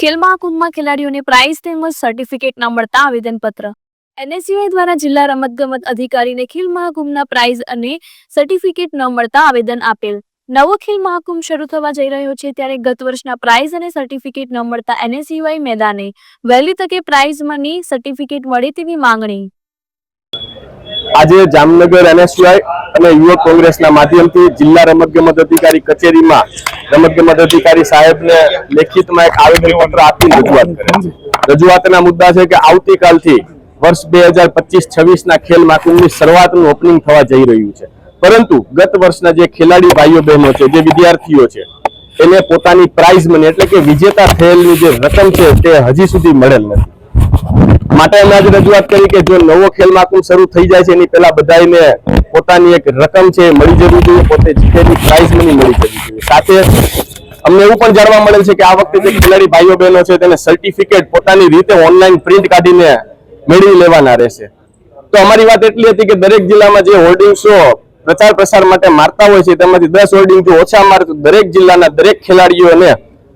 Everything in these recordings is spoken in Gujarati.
ખેલ મહાકુંભમાં ખેલાડીઓને પ્રાઇઝ તેમજ સર્ટિફિકેટ ન મળતા આવેદનપત્ર. એનએસયુઆઈ દ્વારા જિલ્લા રમતગમત અધિકારીને ખેલ મહાકુંભના પ્રાઇઝ અને સર્ટિફિકેટ ન મળતા આવેદન આપેલ. નવો ખેલ મહાકુંભ શરૂ થવા જઈ રહ્યો છે ત્યારે ગત વર્ષના પ્રાઇઝ અને સર્ટિફિકેટ ન મળતા એનએસયુઆઈ મેદાને. વહેલી તકે પ્રાઇઝ મની સર્ટિફિકેટ મળે તેવી માંગણી. આજે જામનગર એનએસયુઆઈ અને યુવક કોંગ્રેસના માધ્યમથી જિલ્લા રમતગમત અધિકારી કચેરીમાં રમતગમત અધિકારી સાહેબને લેખિતમાં એક આવેદનપત્ર આપી રજૂઆત કરે છે. રજૂઆતના મુદ્દા છે કે આવતીકાલથી વર્ષ બે હજાર પચીસ છવ્વીસના ખેલ મહાકુંભની શરૂઆતનું ઓપનિંગ થવા જઈ રહ્યું છે. પરંતુ ગત વર્ષના જે ખેલાડી ભાઈઓ બહેનો છે, જે વિદ્યાર્થીઓ છે, એને પોતાની પ્રાઇઝ મની એટલે કે વિજેતા થયેલની જે રકમ છે તે હજી સુધી મળેલ નથી. માટે અમે આજે રજૂઆત કરી કે જો નવો ખેલ મહાકુંભ શરૂ થઈ જાય છે, એની પહેલા બધાને પોતાની એક રકમ છે મળી જવી જોઈએ, પોતે જીતેલી પ્રાઇઝ મની મળી જવી જોઈએ. સાથે અમને એવું પણ જાણવા મળેલ છે કે આ વખતે જે ખેલાડી ભાઈઓ બહેનો છે, તેને સર્ટિફિકેટ પોતાની રીતે ઓનલાઈન પ્રિન્ટ કાઢીને મેળવી લેવાના રહેશે. તો અમારી વાત એટલી હતી કે દરેક જિલ્લામાં જે હોર્ડિંગ્સો પ્રચાર પ્રસાર માટે મારતા હોય છે, તેમાંથી દસ હોર્ડિંગ જો ઓછા મારે તો દરેક જિલ્લાના દરેક ખેલાડીઓને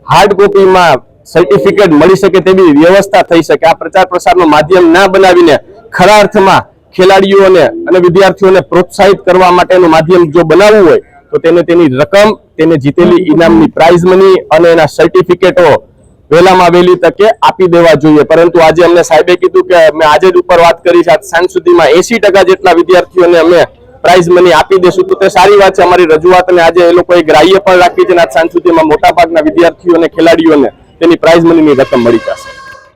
હાર્ડ કોપીમાં સર્ટિફિકેટ મળી શકે તેવી વ્યવસ્થા થઈ શકે. આ પ્રચાર પ્રસારનું માધ્યમ ના બનાવીને ખરા અર્થમાં ખેલાડીઓને અને વિદ્યાર્થીઓને પ્રોત્સાહિત કરવા માટેનું માધ્યમ જો બનાવવું હોય, તો તેને તેની રકમ, તેને જીતેલી ઇનામની પ્રાઇઝ મની અને એના સર્ટિફિકેટો વહેલામાં વહેલી તકે આપી દેવા જોઈએ. પરંતુ આજે અમને સાહેબે કીધું કે મેં આજે જ ઉપર વાત કરી છે સાંજ સુધીમાં એસી ટકા જેટલા વિદ્યાર્થીઓને અમે પ્રાઇઝ મની આપી દેશું. તો તે સારી વાત છે, અમારી રજૂઆત અને આજે એ લોકોએ ગ્રાહ્ય પણ રાખી છે આજ સાંજ સુધીમાં મોટાભાગના વિદ્યાર્થીઓને ખેલાડીઓને તેની પ્રાઇઝ મનીની રકમ મળી જશે.